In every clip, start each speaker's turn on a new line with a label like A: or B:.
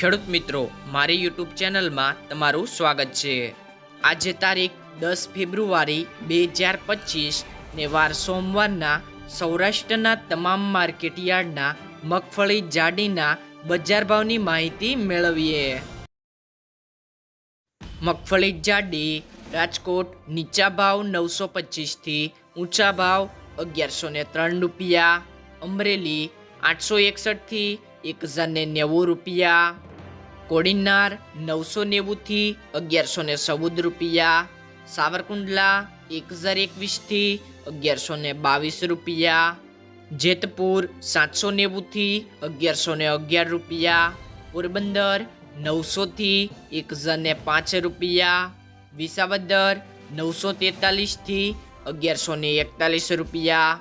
A: ખેડૂત મિત્રો, મારી યુટ્યુબ ચેનલમાં તમારું સ્વાગત છે. આજે તારીખ દસ ફેબ્રુઆરી બે હજાર પચીસ ને વાર સોમવારના સૌરાષ્ટ્રના તમામ માર્કેટયાર્ડના મગફળી જાડીના બજાર ભાવની માહિતી મેળવીએ. મગફળી જાડી રાજકોટ નીચા ભાવ નવસો પચીસથી ઊંચા ભાવ અગિયારસો ને ત્રણ રૂપિયા, અમરેલી આઠસો એકસઠથી એક હજાર ને નેવું રૂપિયા કોડીનાર નવસો નેવુંથી અગિયારસો ને ચૌદ રૂપિયા, સાવરકુંડલા એક હજાર એકવીસથી અગિયારસો ને બાવીસ રૂપિયા, જેતપુર સાતસો નેવુંથી અગિયારસો ને અગિયાર રૂપિયા, પોરબંદર નવસોથી એક હજાર ને પાંચ રૂપિયા, વિસાવદર નવસો તેતાલીસથી અગિયારસો ને એકતાલીસ રૂપિયા,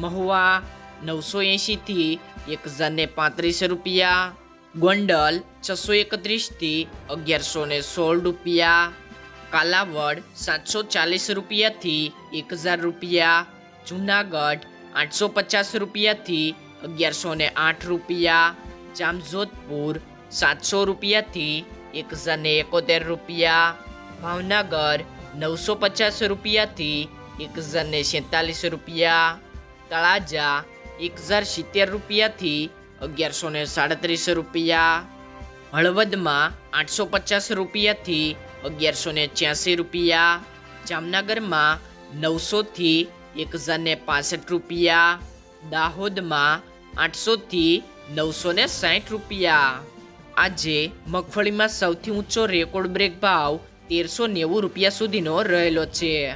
A: મહુવા નવસો એંશીથી એક હજાર ને પાંત્રીસ રૂપિયા ગોંડલ છસો એકત્રીસથી અગિયારસો ને સોળ રૂપિયા, કાલાવડ સાતસો ચાલીસ રૂપિયાથી એક હજાર રૂપિયા, જુનાગઢ આઠસો પચાસ રૂપિયાથી અગિયારસો ને આઠ રૂપિયા, જામજોધપુર સાતસો રૂપિયાથી એક હજાર ને એકોતેર રૂપિયા, ભાવનગર નવસો પચાસ રૂપિયાથી એક હજાર ને રૂપિયા, તળાજા એક હજાર સિત્તેર રૂપિયાથી અગિયારસો ને સાડત્રીસ રૂપિયા. હળવદમાં આઠસો પચાસ રૂપિયાથી અગિયારસો ને છ્યાસી રૂપિયા. જામનગરમાં નવસોથી એક હજાર ને પાસઠ રૂપિયા. દાહોદમાં આઠસોથી નવસો ને સાઠ રૂપિયા. આજે મગફળીમાં સૌથી ઊંચો રેકોર્ડ બ્રેક ભાવ તેરસો નેવું રૂપિયા સુધીનો રહેલો છે.